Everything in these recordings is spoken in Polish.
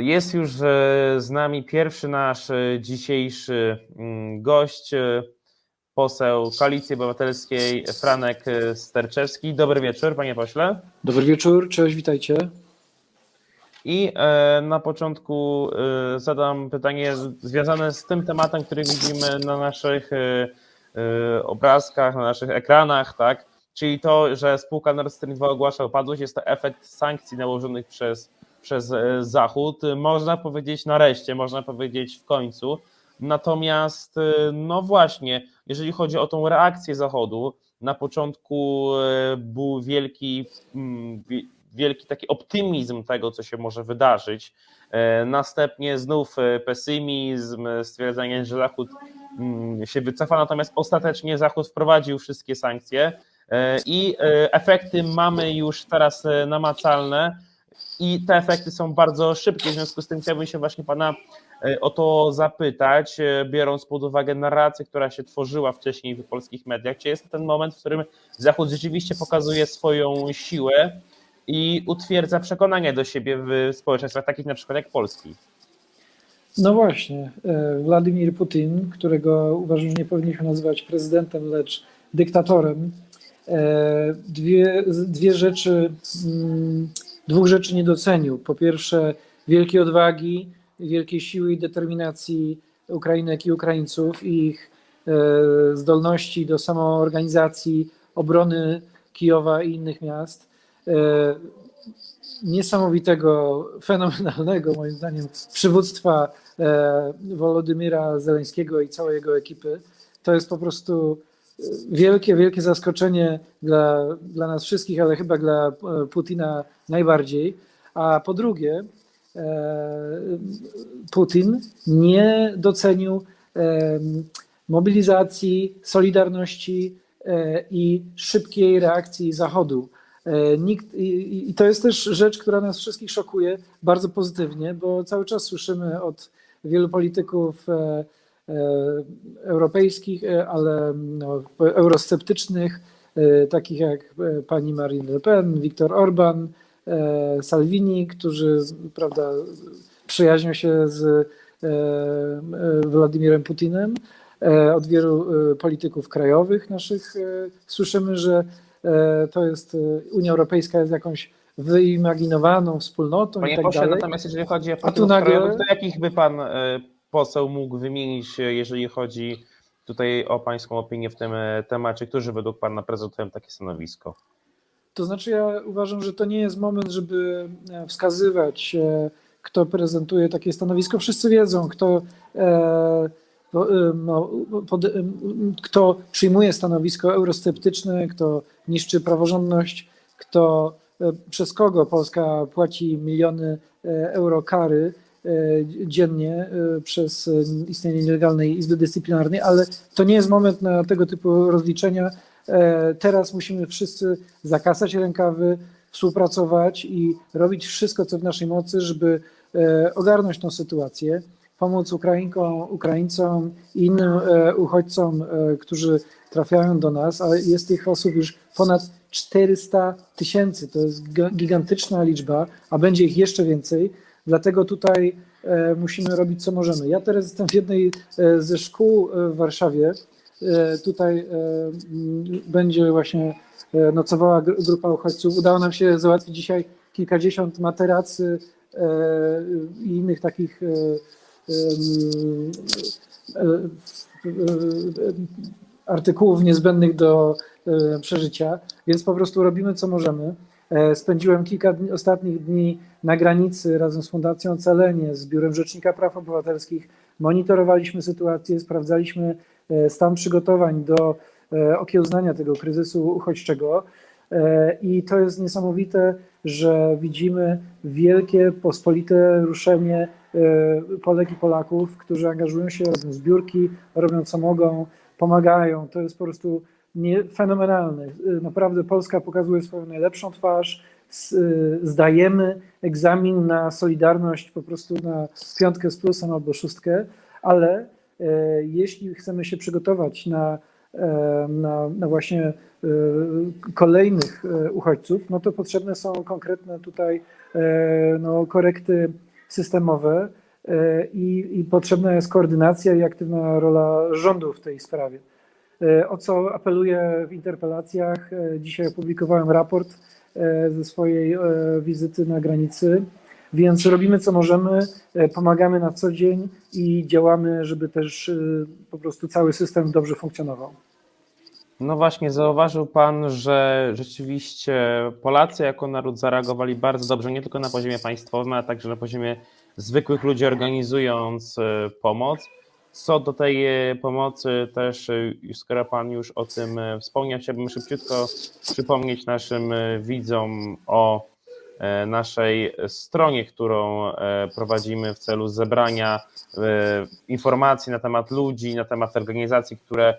Jest już e, z nami pierwszy nasz e, dzisiejszy mm, gość, e, poseł Koalicji Obywatelskiej Franek Sterczewski. Dobry wieczór, panie pośle. Dobry wieczór, cześć, witajcie. I na początku zadam pytanie związane z tym tematem, który widzimy na naszych obrazkach, na naszych ekranach, tak? Czyli to, że spółka Nord Stream 2 ogłasza upadłość, jest to efekt sankcji nałożonych przez, przez e, Zachód. Można powiedzieć nareszcie, można powiedzieć w końcu. Natomiast, e, no właśnie, jeżeli chodzi o tą reakcję Zachodu, na początku e, był wielki, mm, wi- wielki taki optymizm tego, co się może wydarzyć. E, Następnie znów e, pesymizm, e, stwierdzenie, że Zachód mm, się wycofa, natomiast ostatecznie Zachód wprowadził wszystkie sankcje e, i e, efekty mamy już teraz e, namacalne i te efekty są bardzo szybkie, w związku z tym chciałbym się właśnie Pana e, o to zapytać, e, biorąc pod uwagę narrację, która się tworzyła wcześniej w polskich mediach, czy jest ten moment, w którym Zachód rzeczywiście pokazuje swoją siłę i utwierdza przekonanie do siebie w społeczeństwach takich na przykład jak Polski. No właśnie, e, Władimir Putin, którego uważam, że nie powinniśmy nazywać prezydentem, lecz dyktatorem, dwie, dwie rzeczy, mm, dwóch rzeczy nie docenił. Po pierwsze, wielkiej odwagi, wielkiej siły i determinacji Ukrainek i Ukraińców i ich e, zdolności do samoorganizacji, obrony Kijowa i innych miast. E, niesamowitego, fenomenalnego moim zdaniem przywództwa e, Wolodymyra Zeleńskiego i całej jego ekipy. To jest po prostu wielkie, wielkie zaskoczenie dla, dla nas wszystkich, ale chyba dla e, Putina najbardziej. A po drugie, e, Putin nie docenił e, mobilizacji, solidarności i szybkiej reakcji Zachodu. Nikt, i, I to jest też rzecz, która nas wszystkich szokuje bardzo pozytywnie, bo cały czas słyszymy od wielu polityków europejskich, e, ale no, eurosceptycznych, e, takich jak e, pani Marine Le Pen, Viktor Orban, e, Salvini, którzy prawda, przyjaźnią się z e, e, Władimirem Putinem. E, Od wielu e, polityków krajowych naszych e, słyszymy, że e, to jest e, Unia Europejska jest jakąś wyimaginowaną wspólnotą i Panie tak pośle, dalej. natomiast jeżeli chodzi o polityków nagle- krajowych, to jakich by pan e, poseł mógł wymienić, e, jeżeli chodzi tutaj o pańską opinię w tym e, temacie, którzy według pana prezentują takie stanowisko? To znaczy, ja uważam, że to nie jest moment, żeby e, wskazywać, kto prezentuje takie stanowisko. Wszyscy wiedzą, kto, kto przyjmuje stanowisko eurosceptyczne, kto niszczy praworządność, kto, przez kogo Polska płaci miliony euro kary dziennie e, przez e, istnienie nielegalnej Izby Dyscyplinarnej, ale to nie jest moment na tego typu rozliczenia. E, Teraz musimy wszyscy zakasać rękawy, współpracować i robić wszystko, co w naszej mocy, żeby e, ogarnąć tą sytuację, pomóc Ukrainkom, Ukraińcom i innym e, uchodźcom, e, którzy trafiają do nas, a jest tych osób już ponad 400 tysięcy. To jest giga- gigantyczna liczba, a będzie ich jeszcze więcej. Dlatego tutaj e, musimy robić, co możemy. Ja teraz jestem w jednej e, ze szkół e, w Warszawie. Tutaj będzie właśnie nocowała gr- grupa uchodźców. Udało nam się załatwić dzisiaj kilkadziesiąt materacy i innych takich artykułów niezbędnych do przeżycia, więc po prostu robimy co możemy. E, Spędziłem kilka dni, ostatnich dni na granicy razem z Fundacją Ocalenie, z Biurem Rzecznika Praw Obywatelskich. Monitorowaliśmy sytuację, sprawdzaliśmy e, stan przygotowań do e, okiełznania tego kryzysu uchodźczego. I to jest niesamowite, że widzimy wielkie, pospolite ruszenie Polek i Polaków, którzy angażują się, robią zbiórki, robią co mogą, pomagają. To jest po prostu nie, fenomenalne. E, Naprawdę Polska pokazuje swoją najlepszą twarz. E, Zdajemy egzamin na solidarność po prostu na piątkę z plusem albo szóstkę, ale e, jeśli chcemy się przygotować na, e, na, na właśnie e, kolejnych uchodźców, no to potrzebne są konkretne tutaj no, korekty systemowe i, i potrzebna jest koordynacja i aktywna rola rządu w tej sprawie. E, O co apeluję w interpelacjach. E, Dzisiaj opublikowałem raport e, ze swojej wizyty na granicy, więc robimy co możemy, pomagamy na co dzień i działamy, żeby też po prostu cały system dobrze funkcjonował. No właśnie, zauważył Pan, że rzeczywiście Polacy jako naród zareagowali bardzo dobrze, nie tylko na poziomie państwowym, ale także na poziomie zwykłych ludzi, organizując pomoc. Co do tej e, pomocy też, e, skoro Pan już o tym e, wspomniał, chciałbym szybciutko przypomnieć naszym widzom o naszej stronie, którą prowadzimy w celu zebrania informacji na temat ludzi, na temat organizacji, które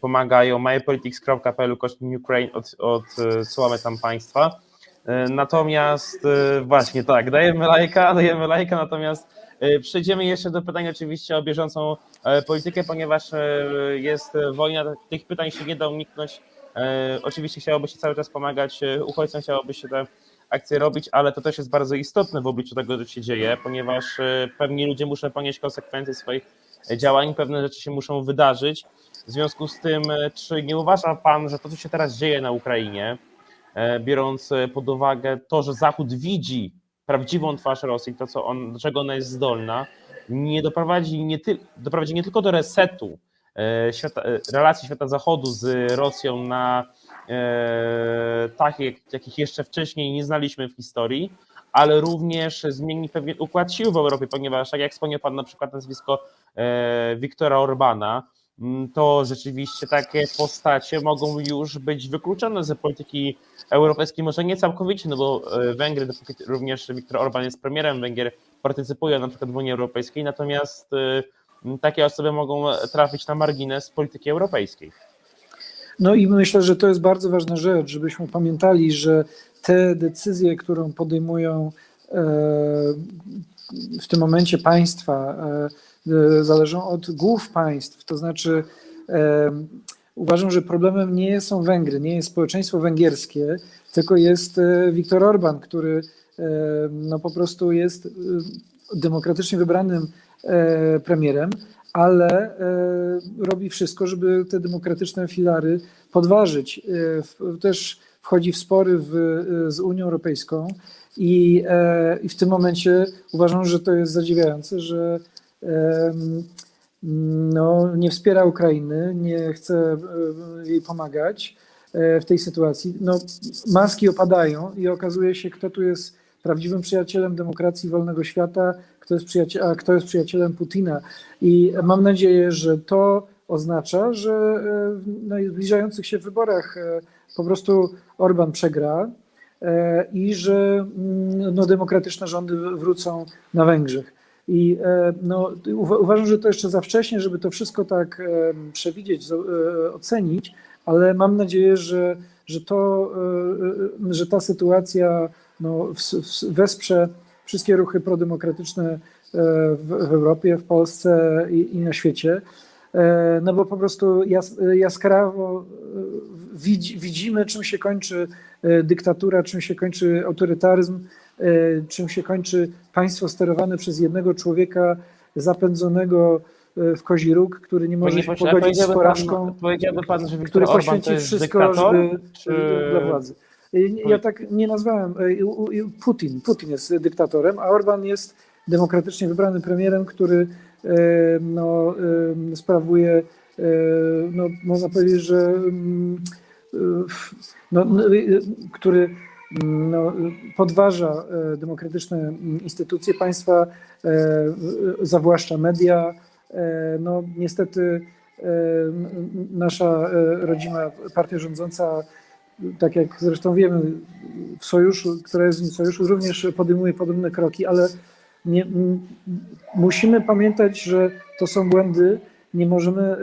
pomagają mypolitics.pl kośnik Ukraine, od, odsyłamy tam Państwa. Natomiast właśnie tak, dajemy lajka, dajemy lajka, natomiast przejdziemy jeszcze do pytań oczywiście o bieżącą e, politykę, ponieważ e, jest wojna, tych pytań się nie da uniknąć. E, Oczywiście chciałoby się cały czas pomagać e, uchodźcom, chciałoby się te akcje robić, ale to też jest bardzo istotne w obliczu tego, co się dzieje, ponieważ e, pewni ludzie muszą ponieść konsekwencje swoich działań, pewne rzeczy się muszą wydarzyć. W związku z tym, e, czy nie uważa Pan, że to, co się teraz dzieje na Ukrainie, e, biorąc e, pod uwagę to, że Zachód widzi prawdziwą twarz Rosji, to, co on, do czego ona jest zdolna, nie doprowadzi nie, ty, doprowadzi nie tylko do resetu e, świata, e, relacji świata Zachodu z Rosją na e, takie, jakich jeszcze wcześniej nie znaliśmy w historii, ale również zmieni pewien układ sił w Europie, ponieważ tak jak wspomniał Pan na przykład nazwisko e, Wiktora Orbana, to rzeczywiście takie postacie mogą już być wykluczone z polityki europejskiej, może nie całkowicie, no bo e, Węgry, dopóki również Viktor Orban jest premierem Węgier, partycypuje na przykład w Unii Europejskiej, natomiast e, takie osoby mogą trafić na margines polityki europejskiej. No i myślę, że to jest bardzo ważna rzecz, żebyśmy pamiętali, że te decyzje, którą podejmują e, w tym momencie państwa, zależą od głów państw. To znaczy, e, uważam, że problemem nie są Węgry, nie jest społeczeństwo węgierskie, tylko jest e, Viktor Orban, który e, no po prostu jest e, demokratycznie wybranym e, premierem, ale e, robi wszystko, żeby te demokratyczne filary podważyć. E, Też wchodzi w spory w, e, z Unią Europejską i, e, i w tym momencie uważam, że to jest zadziwiające, że no, nie wspiera Ukrainy, nie chce jej pomagać e, w tej sytuacji. No, maski opadają i okazuje się, kto tu jest prawdziwym przyjacielem demokracji wolnego świata, kto jest, a kto jest przyjacielem Putina. I mam nadzieję, że to oznacza, że e, w najbliżających się wyborach e, po prostu Orban przegra e, i że mm, no, demokratyczne rządy wrócą na Węgrzech. I e, no, uwa- uważam, że to jeszcze za wcześnie, żeby to wszystko tak e, przewidzieć, e, ocenić, ale mam nadzieję, że, że, to, że ta sytuacja no, wesprze wszystkie ruchy prodemokratyczne w, Europie, w Polsce i, na świecie. No bo po prostu jas, jaskrawo widzi, widzimy, czym się kończy dyktatura, czym się kończy autorytaryzm, czym się kończy państwo sterowane przez jednego człowieka zapędzonego e, w kozi róg, który nie może Panie się pośle, pogodzić z porażką Pan, powiedziałby pan, że Viktor który Orban poświęci wszystko, dyktator, żeby czy... dla władzy. Ja tak nie nazwałem. e, Putin. Putin jest dyktatorem, a Orban jest demokratycznie wybranym premierem, który e, no, e, sprawuje, e, no, można powiedzieć, że mm, e, no, e, który no, podważa e, demokratyczne instytucje państwa, e, zawłaszcza media. E, No, niestety nasza rodzima partia rządząca, tak jak zresztą wiemy, w sojuszu, która jest w sojuszu, również podejmuje podobne kroki, ale nie, musimy pamiętać, że to są błędy. Nie możemy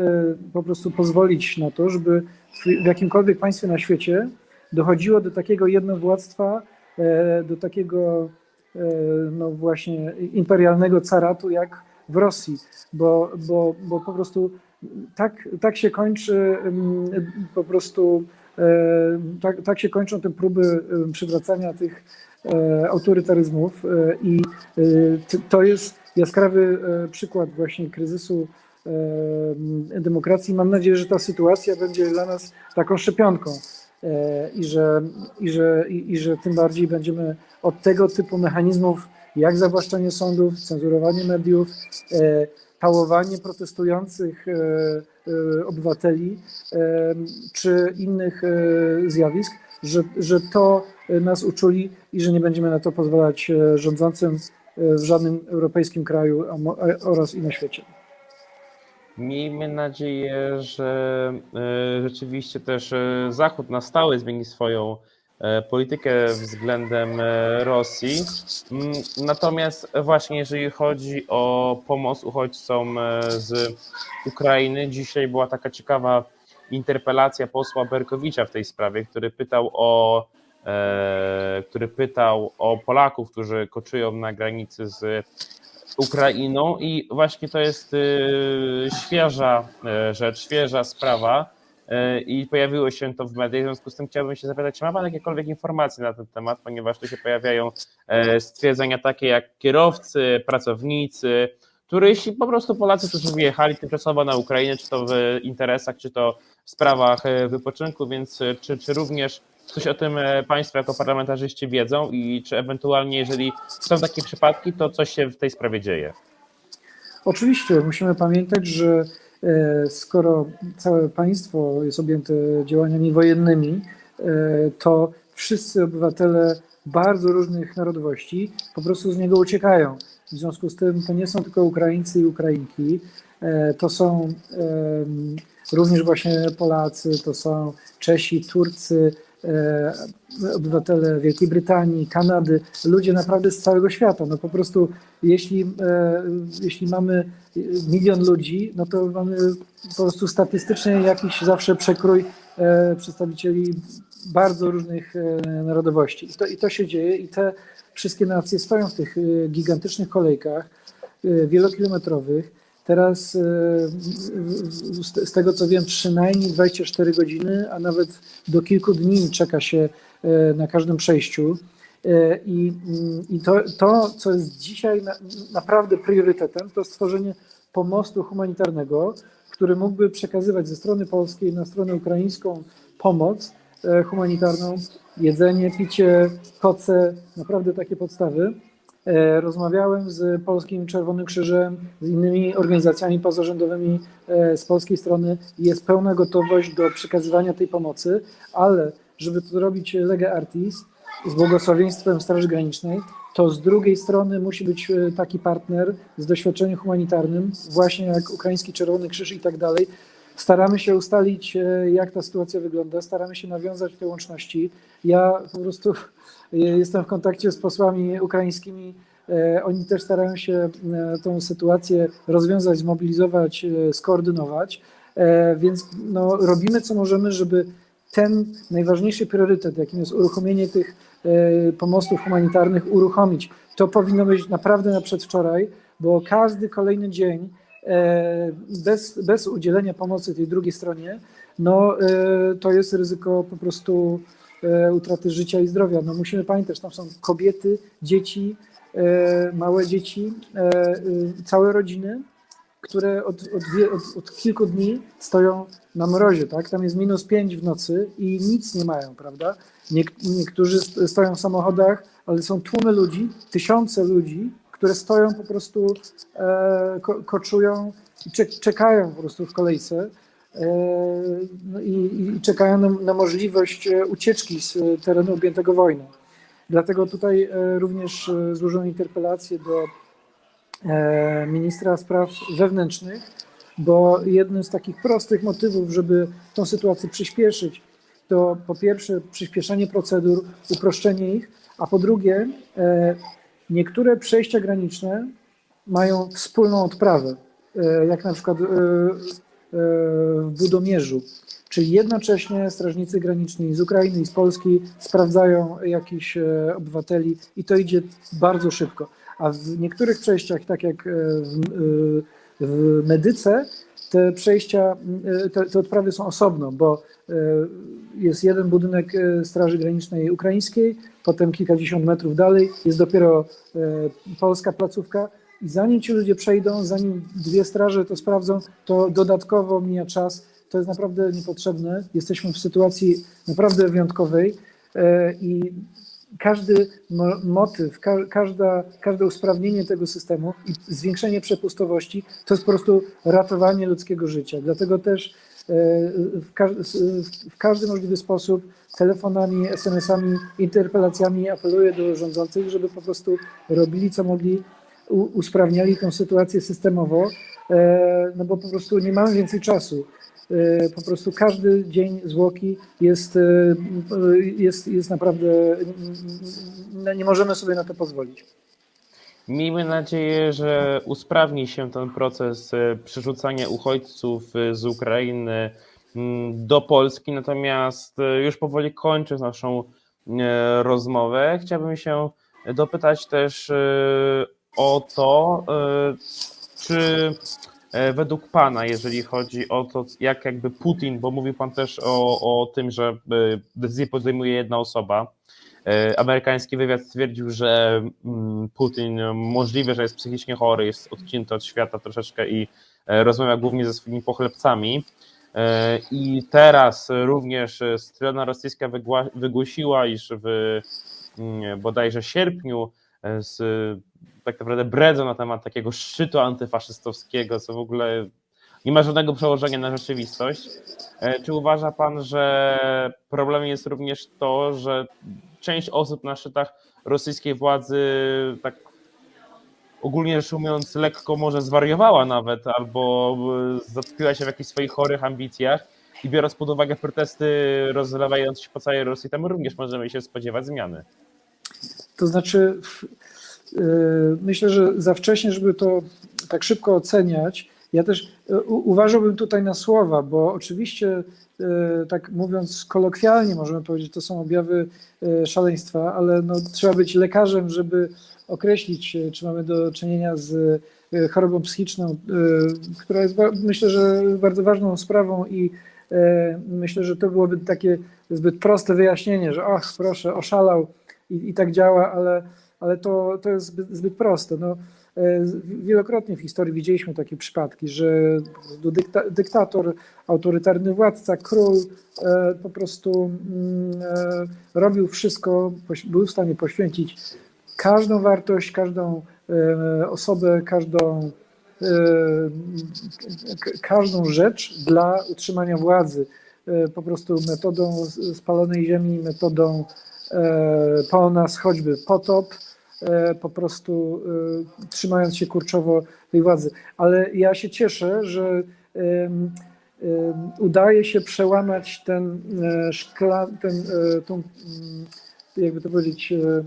po prostu pozwolić na to, żeby w jakimkolwiek państwie na świecie dochodziło do takiego jednowładztwa, e, do takiego e, no właśnie imperialnego caratu jak w Rosji, bo, bo, bo po prostu tak, tak się kończy mm, po prostu e, tak, tak się kończą te próby przywracania tych autorytaryzmów i to jest jaskrawy przykład właśnie kryzysu demokracji. Mam nadzieję, że ta sytuacja będzie dla nas taką szczepionką i że, i że, i, i że tym bardziej będziemy od tego typu mechanizmów, jak zawłaszczenie sądów, cenzurowanie mediów, e, pałowanie protestujących e, e, obywateli e, czy innych e, zjawisk, że, że to e, nas uczuli i że nie będziemy na to pozwalać e, rządzącym e, w żadnym europejskim kraju oraz i na świecie. Miejmy nadzieję, że e, rzeczywiście też e, Zachód na stałe zmieni swoją e, politykę względem Rosji. Mm, Natomiast właśnie jeżeli chodzi o pomoc uchodźcom z Ukrainy, dzisiaj była taka ciekawa interpelacja posła Berkowicza w tej sprawie, który pytał o który pytał o Polaków, którzy koczują na granicy z Ukrainą i właśnie to jest y, świeża y, rzecz, świeża sprawa y, i pojawiło się to w mediach, w związku z tym chciałbym się zapytać, czy ma Pan jakiekolwiek informacje na ten temat, ponieważ tu się pojawiają e, stwierdzenia takie jak kierowcy, pracownicy, turyści, po prostu Polacy, którzy wyjechali tymczasowo na Ukrainę, czy to w interesach, czy to w sprawach e, wypoczynku, więc e, czy, czy również coś o tym e, Państwo jako parlamentarzyści wiedzą i czy ewentualnie, jeżeli są takie przypadki, to coś się w tej sprawie dzieje? Oczywiście musimy pamiętać, że e, skoro całe państwo jest objęte działaniami wojennymi, e, to wszyscy obywatele bardzo różnych narodowości po prostu z niego uciekają. W związku z tym to nie są tylko Ukraińcy i Ukrainki, to są również właśnie Polacy, to są Czesi, Turcy, obywatele Wielkiej Brytanii, Kanady, ludzie naprawdę z całego świata. No po prostu jeśli, e, jeśli mamy milion ludzi, no to mamy po prostu statystycznie jakiś zawsze przekrój e, przedstawicieli bardzo różnych e, narodowości. I to, I to się dzieje i te wszystkie nacje stoją w tych e, gigantycznych kolejkach e, wielokilometrowych. Teraz e, z tego co wiem, przynajmniej 24 godziny, a nawet do kilku dni czeka się e, na każdym przejściu. E, I, mm, i to, to, co jest dzisiaj na, naprawdę priorytetem, to stworzenie pomostu humanitarnego, który mógłby przekazywać ze strony polskiej na stronę ukraińską pomoc humanitarną, jedzenie, picie, koce, naprawdę takie podstawy. E, Rozmawiałem z Polskim Czerwonym Krzyżem, z innymi organizacjami pozarządowymi e, z polskiej strony. Jest pełna gotowość do przekazywania tej pomocy, ale żeby to zrobić lega artis z błogosławieństwem Straży Granicznej, to z drugiej strony musi być e, taki partner z doświadczeniem humanitarnym, właśnie jak Ukraiński Czerwony Krzyż i tak dalej. Staramy się ustalić, e, jak ta sytuacja wygląda, staramy się nawiązać te łączności. Ja po prostu e, jestem w kontakcie z posłami ukraińskimi. E, Oni też starają się tą sytuację rozwiązać, zmobilizować, skoordynować. Więc no, robimy co możemy, żeby ten najważniejszy priorytet, jakim jest uruchomienie tych pomostów humanitarnych, uruchomić. To powinno być naprawdę na przedwczoraj, bo każdy kolejny dzień bez, bez udzielenia pomocy tej drugiej stronie, no e, to jest ryzyko po prostu e, utraty życia i zdrowia. No musimy pamiętać, tam są kobiety, dzieci, e, małe dzieci, e, e, całe rodziny, które od, od, od, od kilku dni stoją na mrozie, tak? Tam jest minus 5 w nocy i nic nie mają, prawda? Niek- niektórzy st- stoją w samochodach, ale są tłumy ludzi, tysiące ludzi, które stoją po prostu, e, ko- koczują i czek- czekają po prostu w kolejce e, no i, czekają na, możliwość e, ucieczki z terenu objętego wojną. Dlatego tutaj również złożono interpelację do ministra spraw wewnętrznych, bo jednym z takich prostych motywów, żeby tą sytuację przyspieszyć, to po pierwsze przyspieszenie procedur, uproszczenie ich, a po drugie niektóre przejścia graniczne mają wspólną odprawę, e, jak na przykład e, e, w Budomierzu. Czyli jednocześnie strażnicy graniczni z Ukrainy i z Polski sprawdzają jakichś obywateli i to idzie bardzo szybko. A w niektórych przejściach, tak jak w, w Medyce, te przejścia, te, te odprawy są osobno, bo jest jeden budynek Straży Granicznej Ukraińskiej, potem kilkadziesiąt metrów dalej jest dopiero e, polska placówka. I zanim ci ludzie przejdą, zanim dwie straże to sprawdzą, to dodatkowo mija czas. To jest naprawdę niepotrzebne. Jesteśmy w sytuacji naprawdę wyjątkowej e, i każdy mo- motyw, ka- każda, każde usprawnienie tego systemu i zwiększenie przepustowości to jest po prostu ratowanie ludzkiego życia. Dlatego też w, ka- w każdy możliwy sposób telefonami, SMS-ami, interpelacjami apeluję do rządzących, żeby po prostu robili co mogli, usprawniali tę sytuację systemowo, e, no bo po prostu nie mamy więcej czasu. E, Po prostu każdy dzień zwłoki jest, e, jest, jest naprawdę, n- nie możemy sobie na to pozwolić. Miejmy nadzieję, że usprawni się ten proces e, przerzucania uchodźców e, z Ukrainy mm, do Polski. Natomiast e, już powoli kończąc naszą rozmowę, chciałbym się dopytać też o to, czy według Pana, jeżeli chodzi o to, jak jakby Putin, bo mówił Pan też o, o tym, że decyzję podejmuje jedna osoba, Amerykański wywiad stwierdził, że mm, Putin możliwe, że jest psychicznie chory, jest odcięty od świata troszeczkę i e, rozmawia głównie ze swoimi pochlebcami. E, I teraz również e, strona rosyjska wygłosiła, iż w mm, bodajże sierpniu e, z, tak naprawdę bredzą na temat takiego szczytu antyfaszystowskiego, co w ogóle nie ma żadnego przełożenia na rzeczywistość. E, Czy uważa Pan, że problemem jest również to, że część osób na szczytach rosyjskiej władzy tak ogólnie rzecz ujmując lekko może zwariowała nawet albo e, zatpiła się w jakichś swoich chorych ambicjach i biorąc pod uwagę protesty rozlewające się po całej Rosji, tam również możemy się spodziewać zmiany. To znaczy, yy, myślę, że za wcześnie, żeby to tak szybko oceniać. Ja też u- uważałbym tutaj na słowa, bo oczywiście, tak mówiąc kolokwialnie, możemy powiedzieć, to są objawy yy, szaleństwa, ale no, trzeba być lekarzem, żeby określić, yy, czy mamy do czynienia z chorobą psychiczną, która jest myślę, że bardzo ważną sprawą i myślę, że to byłoby takie zbyt proste wyjaśnienie, że ach, proszę, oszalał i, i tak działa, ale, ale to, to jest zbyt, zbyt proste. No, e, wielokrotnie w historii widzieliśmy takie przypadki, że dykta, dyktator, autorytarny władca, król e, po prostu mm, e, robił wszystko, był w stanie poświęcić każdą wartość, każdą e, osobę, każdą, e, każdą rzecz dla utrzymania władzy. E, Po prostu metodą spalonej ziemi, metodą e, po nas choćby potop, e, po prostu e, trzymając się kurczowo tej władzy. Ale ja się cieszę, że udaje się przełamać ten e, szkla, ten, e, tą, mm, jakby to powiedzieć, e,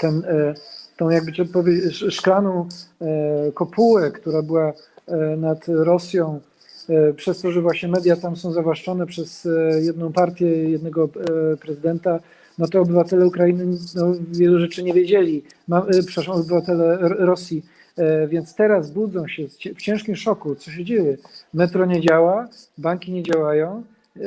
ten, e, tą jakby to powiedzieć, sz- szklaną e, kopułę, która była e, nad Rosją, e, przez to, że właśnie media tam są zawłaszczone przez e, jedną partię, jednego e, prezydenta, no to obywatele Ukrainy no, wielu rzeczy nie wiedzieli, Ma, e, przepraszam, obywatele Rosji, E, więc teraz budzą się w ciężkim szoku, co się dzieje. Metro nie działa, banki nie działają, e,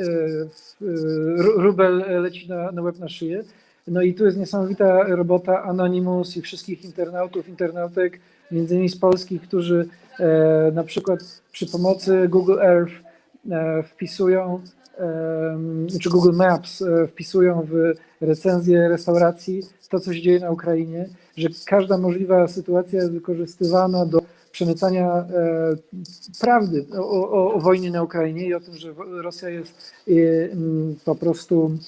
rubel leci na, na łeb na szyję. No i tu jest niesamowita robota Anonymous i wszystkich internautów, internautek, między innymi z Polski, którzy na przykład przy pomocy Google Earth wpisują, czy Google Maps e, wpisują w recenzję restauracji to, co się dzieje na Ukrainie, że każda możliwa sytuacja jest wykorzystywana do przemycania e, prawdy o, o, o wojnie na Ukrainie i o tym, że Rosja jest e, po prostu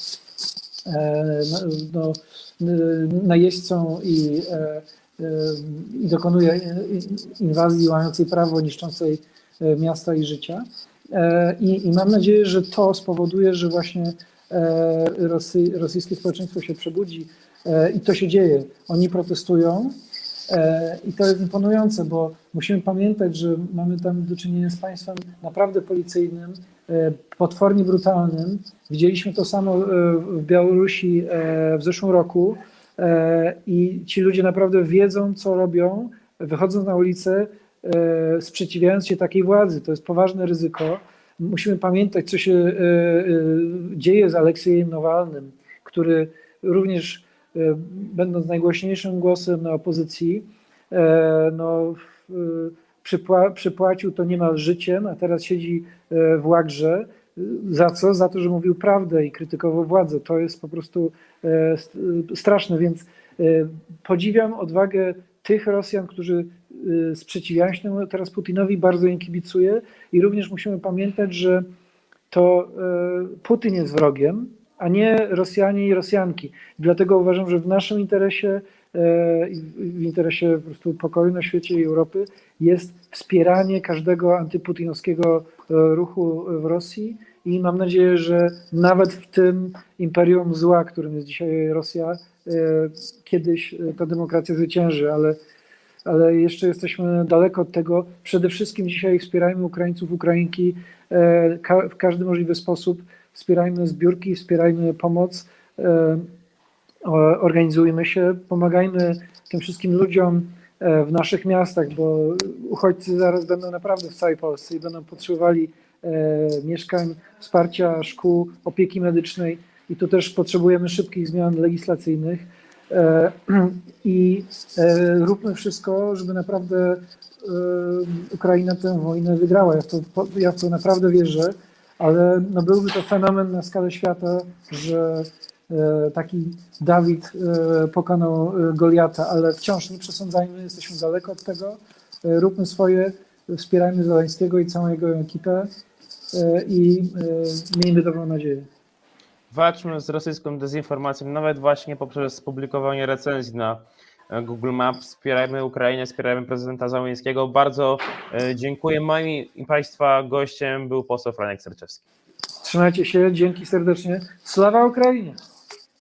no, no, najeźdźcą i, i dokonuje inwazji łamiącej prawo, niszczącej miasta i życia. E, I, I mam nadzieję, że to spowoduje, że właśnie e, Rosy, rosyjskie społeczeństwo się przebudzi e, i to się dzieje. Oni protestują i to jest imponujące, bo musimy pamiętać, że mamy tam do czynienia z państwem naprawdę policyjnym, potwornie brutalnym. Widzieliśmy to samo w Białorusi w zeszłym roku i ci ludzie naprawdę wiedzą, co robią, wychodząc na ulicę, sprzeciwiając się takiej władzy. To jest poważne ryzyko. Musimy pamiętać, co się e, e, dzieje z Aleksiejem Nowalnym, który również będąc najgłośniejszym głosem na opozycji, e, no, przypła, przypłacił to niemal życiem, a teraz siedzi e, w łagrze. Za co? Za to, że mówił prawdę i krytykował władzę. To jest po prostu e, st- straszne, więc e, podziwiam odwagę tych Rosjan, którzy e, sprzeciwiają się teraz Putinowi, bardzo im kibicuję i również musimy pamiętać, że to e, Putin jest wrogiem, a nie Rosjanie i Rosjanki. Dlatego uważam, że w naszym interesie i w interesie po prostu pokoju na świecie i Europy jest wspieranie każdego antyputinowskiego ruchu w Rosji i mam nadzieję, że nawet w tym imperium zła, którym jest dzisiaj Rosja, kiedyś ta demokracja zwycięży, ale ale jeszcze jesteśmy daleko od tego. Przede wszystkim dzisiaj wspierajmy Ukraińców, Ukrainki e, w każdy możliwy sposób. Wspierajmy zbiórki, wspierajmy pomoc, e, organizujmy się, pomagajmy tym wszystkim ludziom e, w naszych miastach, bo uchodźcy zaraz będą naprawdę w całej Polsce i będą potrzebowali mieszkań, wsparcia szkół, opieki medycznej i tu też potrzebujemy szybkich zmian legislacyjnych. E, I e, róbmy wszystko, żeby naprawdę e, Ukraina tę wojnę wygrała. Ja w to, ja w to naprawdę wierzę, ale no byłby to fenomen na skalę świata, że taki Dawid pokonał Goliata, ale wciąż nie przesądzajmy, jesteśmy daleko od tego. Róbmy swoje, wspierajmy Zeleńskiego i całą jego ekipę i miejmy dobrą nadzieję. Walczmy z rosyjską dezinformacją, nawet właśnie poprzez publikowanie recenzji na e, Google Maps. Wspierajmy Ukrainę, wspierajmy prezydenta Załęckiego. Bardzo e, dziękuję. Moim i Państwa gościem był poseł Franek Serczewski. Trzymajcie się, dzięki serdecznie. Sława Ukrainie!